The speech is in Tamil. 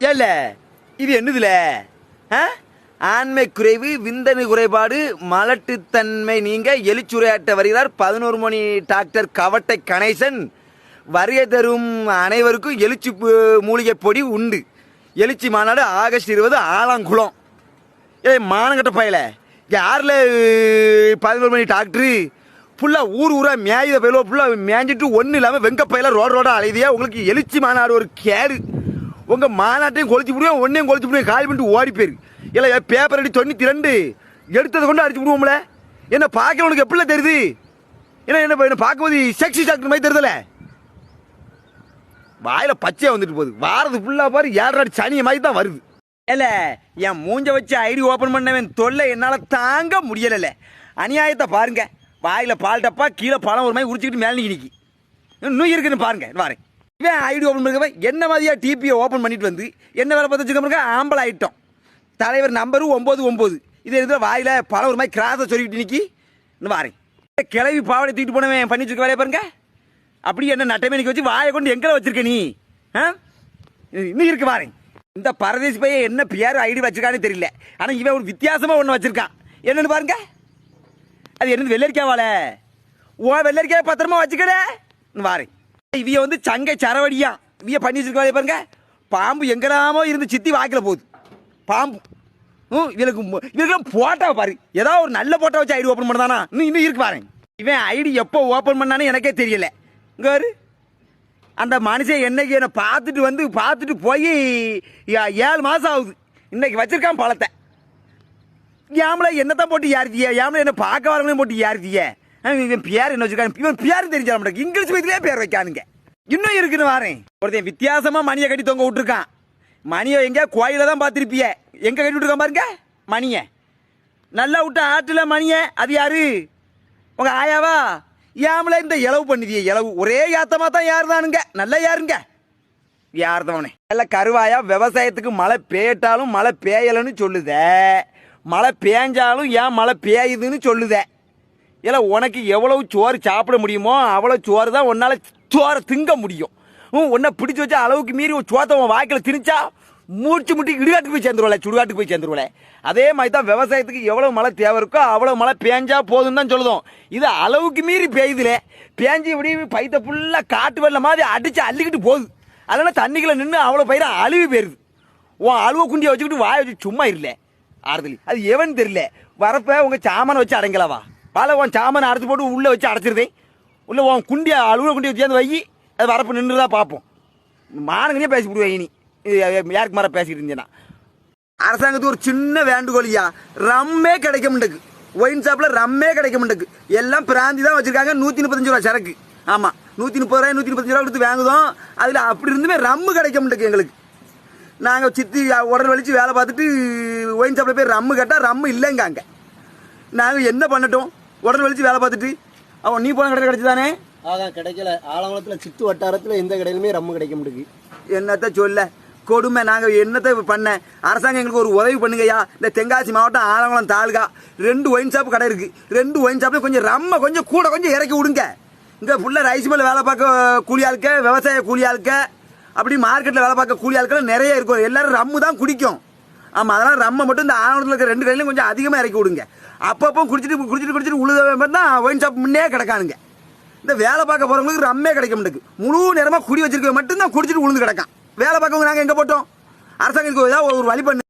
ஏல இது என்னதுல? ஆ? ஆண்மை குறைவு விந்தணு குறைபாடு மலட்டுத்தன்மை நீங்க எழுச்சுரையாட்ட வருகிறார் பதினோரு மணி டாக்டர் கவட்டை கணேசன். வருகை தரும் அனைவருக்கும் எழுச்சி பு- மூலிகை பொடி உண்டு. எழுச்சி மாநாடு ஆகஸ்ட் இருபது ஆலாங்குளம். ஏய் மானங்கட்ட பயல யாரில் பதினோரு மணி டாக்டரு? ஃபுல்லாக ஊர் ஊராக மேயுத பயிலோ ஃபுல்லாக மேய்ஞ்சிட்டு ஒன்றும் இல்லாமல் வெங்க பயில ரோட ரோட அலையுதியா உங்களுக்கு எழுச்சி மாநாடு ஒரு கேடு. உங்கள் மாநாட்டையும் கொளுத்தி விடுவோம் ஒன்றையும் கொளுத்தி விடுவோம் காய் பண்ணிட்டு ஓடி போயிரு. இல்லை பேப்பர் அடி தொண்ணூற்றி ரெண்டு எடுத்ததை கொண்டு அடிச்சு விடுவோம்ல. என்ன பார்க்குறவனுக்கு எப்படில தெரியுது? ஏன்னா என்ன என்ன பார்க்கும்போது செக்ஸி டாக்டர் மாதிரி தெரியுதுல. வாயில பச்சையா வந்துட்டு போகுது. வாரது ஃபுல்லா பாரு ஏழரை சனிய மாதிரி தான் வருது. இல்லை என் மூஞ்ச வச்சு ஐடி ஓப்பன் பண்ணவன் தொல்லை என்னால் தாங்க முடியலைல்ல அநியாயத்தை பாருங்க. வாயில பால் டப்பா கீழே பழம் ஒரு மாதிரி உரிச்சுக்கிட்டு மேலே நிக்கி இன்னும் இருக்குன்னு பாருங்க வாரேன் இவன் ஐடி ஓப்பன் பண்ணுறவன் என்ன மாதிரியா டிபியை ஓப்பன் பண்ணிட்டு வந்து என்ன வேலை பார்த்து வச்சுக்க ஆம்பளை ஐட்டம் தலைவர் நம்பரும் ஒம்பது ஒம்பது இது இதில் வாயில பல ஒரு மாதிரி கிராஸை சொல்லிக்கிட்டு இன்னைக்கு? இன்னும் வாரேன். கிளவி பாவடை தூக்கிட்டு போனவன் பண்ணி வச்சுக்க வேலையை பாருங்க. அப்படி என்ன நட்டமேனிக்கு வச்சு வாயை கொண்டு எங்கே வச்சிருக்க நீ? ஆ? இன்னும் இருக்கு வாரேன். இந்த பரதேசி பையன் என்ன பேர் ஐடி வச்சிருக்கான்னு தெரியல. ஆனால் இவன் ஒரு வித்தியாசமாக ஒன்று வச்சிருக்கான். என்னன்னு பாருங்க. அது என்னது வெள்ளரிக்காவால ஓ வெள்ளரிக்காய் பத்திரமா வச்சுக்கட. வாரேன். இவிய வந்து சங்கை சரவடியா. இவிய பண்ணி வச்சிருக்க பாருங்க. பாம்பு எங்கெல்லாமோ இருந்து சித்தி வாக்கில் போகுது. பாம்பு. ம் இவளுக்கு மு- இவனுக்கு பாரு. ஏதாவது ஒரு நல்ல போட்டோ வச்சு ஐடி ஓப்பன் பண்ணதானா? இன்னும் இன்னும் இருக்கு பாருங்க. இவன் ஐடி எப்போ ஓப்பன் பண்ணானு எனக்கே தெரியல. இங்கே அந்த மனுஷன் என்னைக்கு என்னை பார்த்துட்டு வந்து பார்த்துட்டு போய் ஏழு மாதம் ஆகுது. இன்னைக்கு வச்சிருக்கான் பழத்தை. ஏமல என்னத்தான் போட்டு யாருத்திய ஏமல என்ன பார்க்க வரவங்களையும் போட்டு யாருத்திய இவன் பேர் என்ன வச்சிருக்கான் இவன் பேர் தெரிஞ்சா மாட்டேங்க இங்கிலீஷ் மீதிலே பேர் வைக்கானுங்க இன்னும் இருக்குன்னு வாரேன். ஒருத்தன் வித்தியாசமா மணியை கட்டி தொங்க விட்டுருக்கான். மணியை எங்க கோயில தான் பார்த்துருப்பிய. எங்க கட்டி விட்டுருக்கான் பாருங்க? மணியை. நல்லா விட்ட ஆற்றுல மணியை. அது யாரு? உங்க ஆயாவா? ஏமல இந்த இளவு பண்ணுதிய இளவு. ஒரே யாத்தமா தான் யாருதானுங்க? நல்லா யாருங்க? யார்தவனே. நல்ல கருவாயா விவசாயத்துக்கு மழை பேட்டாலும் மழை பெய்யலைன்னு சொல்லுதே. மழை பேஞ்சாலும் ஏன் மழை பெய்யுதுன்னு சொல்லுதே. இல்லை உனக்கு எவ்வளவு சோறு சாப்பிட முடியுமோ அவ்வளோ சோறு தான் உன்னால் சோறு திங்க முடியும். உன்னை பிடிச்சி வச்சா அளவுக்கு மீறி ஒரு சோத்தை உன் வாய்க்கில் திணிச்சா மூச்சு முட்டி இடுகாட்டுக்கு போய் சேர்ந்துருவல சுடுகாட்டுக்கு போய் சேர்ந்துருவல. அதே மாதிரி தான் விவசாயத்துக்கு எவ்வளோ மழை தேவை இருக்கோ அவ்வளோ மழை பேஞ்சா போதும் தான் சொல்லுதோம். இது அளவுக்கு மீறி பெய்யுதுல. பேஞ்சு இப்படி பைத்த ஃபுல்லாக காட்டு வெள்ள மாதிரி அடித்து அள்ளிக்கிட்டு போகுது. அதனால் தண்ணிக்குள்ளே நின்று அவ்வளோ பயிரை அழுவி போயிருது. உன் அழுவ குண்டியை வச்சுக்கிட்டு வாய வச்சு சும்மா இல்லை ஆறுதல். அது எவன் தெரியல? வரப்ப உங்கள் சாமானை வச்சு அடங்கலவா பல உன் சாமானை அடைச்சி போட்டு உள்ளே வச்சு அடைச்சிருதேன் உள்ளே உன் குண்டியை அழுவ குண்டியை வச்சு வை. அது வரப்பு நின்று தான் பார்ப்போம். மானங்கனே பேசி விடுவேன் இனி. யாருக்கு மாற பேசிக்கிட்டு இருந்தேன்னா அரசாங்கத்துக்கு ஒரு சின்ன வேண்டுகோளியா ரம்மே கிடைக்க மாட்டேக்கு ஒயின் ஷாப்பில் ரம்மே கிடைக்க மாட்டேக்கு எல்லாம் பிராந்தி தான் வச்சுருக்காங்க. நூற்றி முப்பத்தஞ்சு ரூபா சரக்கு. ஆமாம் நூற்றி முப்பது ரூபாய் நூற்றி முப்பத்தஞ்சு ரூபா கொடுத்து வாங்குதோம். அதில் அப்படி இருந்துமே ரம்மு கிடைக்க மாட்டேக்கு எங்களுக்கு. நாங்கள் சித்தி உடல் வலிச்சு வேலை பார்த்துட்டு ஒயின் ஷாப்பில் போய் ரம்மு கேட்டால் ரம்மு இல்லைங்க அங்கே நாங்கள் என்ன பண்ணட்டும்? உடல் வலிச்சு வேலை பார்த்துட்டு. அவன் நீ போன கடை கிடச்சிதானே? அதான் கிடைக்கல. ஆலங்குளத்தில் சித்து வட்டாரத்தில் எந்த கடையிலுமே ரம்மு கிடைக்க மாட்டேங்குது. என்னத்த சொல்ல? கொடுமை நாங்கள் என்னத்தை பண்ண? அரசாங்கம் எங்களுக்கு ஒரு உதவி பண்ணுங்கய்யா. இந்த தென்காசி மாவட்டம் ஆலங்குளம் தாலுகா. ரெண்டு ஒயின் ஷாப் கடை இருக்கு. ரெண்டு ஒயின் ஷாப்ல கொஞ்சம் ரம்ம கொஞ்சம் கூட கொஞ்சம் இறக்கி விடுங்க. இங்கே ஃபுல்லாக ரைஸ் மில் வேலை பார்க்க கூலி ஆளுக்க விவசாய கூலி ஆளுக்க அப்படி மார்க்கெட்டில் வேலை பார்க்க கூலி ஆட்கள் நிறைய இருக்கும் எல்லாரும் ரம்மு தான் குடிக்கும். ஆமாம் அதெல்லாம் ரம்மை மட்டும் இந்த ஆவணத்தில் இருக்கிற ரெண்டு கையிலையும் கொஞ்சம் அதிகமாக இறக்கி விடுங்க. அப்பப்போ குடிச்சிட்டு குடிச்சிட்டு குடிச்சிட்டு உழுத தான் ஒயின் ஷாப் முன்னே கிடக்கானுங்க. இந்த வேலை பார்க்க போறவங்களுக்கு ரம்மே கிடைக்க மாட்டேங்குது. முழு நேரமாக குடி வச்சிருக்க மட்டும்தான் குடிச்சிட்டு உளுந்து கிடக்கான். வேலை பார்க்கவங்க நாங்கள் எங்கே போட்டோம்? அரசாங்கத்துக்கு ஏதாவது ஒரு வழி பண்ணு.